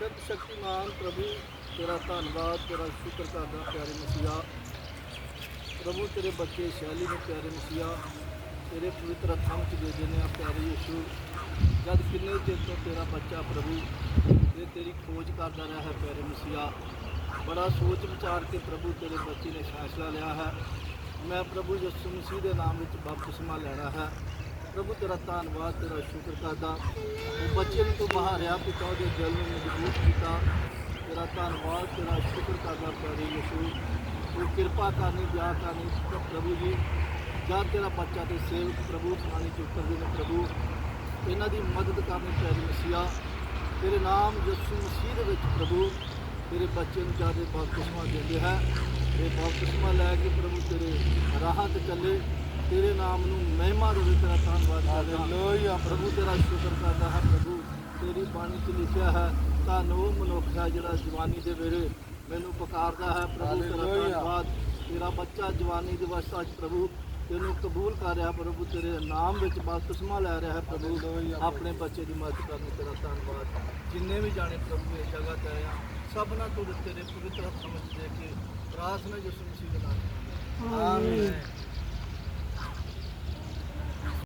ਸਰਬ ਸ਼ਕਤੀਮਾਨ ਪ੍ਰਭੂ, ਤੇਰਾ ਧੰਨਵਾਦ, ਤੇਰਾ ਸ਼ੁਕਰ ਕਰਦਾ ਪਿਆਰੇ ਮਸੀਹਾ। ਪ੍ਰਭੂ, ਤੇਰੇ ਬੱਚੇ ਸ਼ੈਲੀ ਨੂੰ ਪਿਆਰੇ ਮਸੀਹਾ, ਤੇਰੇ ਪਵਿੱਤਰ ਹੱਥਾਂ ਵਿੱਚ ਦੇ ਦਿੰਦੇ ਆ ਪਿਆਰੇ ਯਿਸੂ। ਜਦ ਕਿੰਨੇ ਚਿਰ ਤੋਂ ਤੇਰਾ ਬੱਚਾ ਪ੍ਰਭੂ, ਇਹ ਤੇਰੀ ਖੋਜ ਕਰਦਾ ਰਿਹਾ ਹੈ ਪਿਆਰੇ ਮਸੀਹਾ। ਬੜਾ ਸੋਚ ਵਿਚਾਰ ਕੇ ਪ੍ਰਭੂ ਤੇਰੇ ਬੱਚੇ ਨੇ ਫੈਸਲਾ ਲਿਆ ਹੈ। ਮੈਂ ਪ੍ਰਭੂ ਯਿਸੂ ਮਸੀਹ ਦੇ ਨਾਮ ਵਿੱਚ ਬਪਤਿਸਮਾ ਲੈਣਾ ਹੈ। ਪ੍ਰਭੂ ਤੇਰਾ ਧੰਨਵਾਦ, ਤੇਰਾ ਸ਼ੁਕਰ ਕਰਦਾ। ਉਹ ਬੱਚੇ ਨੂੰ ਤੂੰ ਬਹਾਰਿਆ ਪਿਤਾ ਦੇ ਜਲ ਨੂੰ ਮਜ਼ਬੂਤ ਕੀਤਾ। ਤੇਰਾ ਧੰਨਵਾਦ, ਤੇਰਾ ਸ਼ੁਕਰ ਕਰਦਾ ਪਿਆਰੇ ਯਿਸੂ। ਤੂੰ ਕਿਰਪਾ ਕਰਨੀ ਦਇਆ ਕਰਨੀ ਪ੍ਰਭੂ ਜੀ ਜਦ ਤੇਰਾ ਬੱਚਾ ਤੇ ਸੇਵਕ ਪ੍ਰਭੂ ਪਾਣੀ ਚ ਉਤਰਦੇ ਨੇ ਪ੍ਰਭੂ। ਇਹਨਾਂ ਦੀ ਮਦਦ ਕਰਨੀ ਪਿਆਰੀ ਮਸੀਹਾ। ਤੇਰੇ ਨਾਮ ਯਿਸੂ ਮਸੀਹ ਦੇ ਵਿੱਚ ਪ੍ਰਭੂ, ਤੇਰੇ ਬੱਚੇ ਨੂੰ ਜ਼ਿਆਦਾ ਬਪਤਿਸਮਾ ਦਿੰਦੇ ਹੈ। ਇਹ ਬਪਤਿਸਮਾ ਲੈ ਕੇ ਪ੍ਰਭੂ ਤੇਰੇ ਰਾਹਾਂ ਤੇ ਚੱਲੇ। ਤੇਰੇ ਨਾਮ ਨੂੰ ਮਹਿਮਾ ਦੇਵੇ ਤੇਰਾ ਧੰਨਵਾਦ ਕਰਦੇ ਹਾਂ। ਹਾਲੇਲੂਇਆ। ਪ੍ਰਭੂ ਤੇਰਾ ਸ਼ੁਕਰ ਕਰਦਾ ਹਾਂ ਪ੍ਰਭੂ। ਤੇਰੀ ਬਾਣੀ 'ਚ ਲਿਖਿਆ ਹੈ ਧੰਨ ਉਹ ਮਨੁੱਖ ਹੈ ਜਿਹੜਾ ਜਵਾਨੀ ਦੇ ਵੇਲੇ ਮੈਨੂੰ ਪੁਕਾਰਦਾ ਹੈ। ਪ੍ਰਭੂ ਤੇਰਾ। ਧੰਨਵਾਦ। ਤੇਰਾ ਬੱਚਾ ਜਵਾਨੀ ਦੇ ਵਸਤਾਂ ਪ੍ਰਭੂ ਤੈਨੂੰ ਕਬੂਲ ਕਰ ਰਿਹਾ ਪ੍ਰਭੂ। ਤੇਰੇ ਨਾਮ ਵਿੱਚ ਬਪਤਿਸਮਾ ਲੈ ਰਿਹਾ ਹੈ ਪ੍ਰਭੂ। ਆਪਣੇ ਬੱਚੇ ਦੀ ਮਦਦ ਕਰਨੀ ਤੇਰਾ ਧੰਨਵਾਦ। ਜਿੰਨੇ ਵੀ ਜਾਣੇ ਪ੍ਰਭੂ ਇਸ ਜਗ੍ਹਾ ਤੇ ਆ ਸਭਨਾਂ ਤੋਂ ਤੇਰੇ ਪਵਿੱਤਰ ਹੱਥਾਂ ਵਿੱਚ ਦੇ ਕੇ ਪ੍ਰਾਰਥਨਾ ਯਿਸੂ ਮਸੀਹ ਦੇ ਨਾਮ ਨਾਲ। ਆਮੀਨ।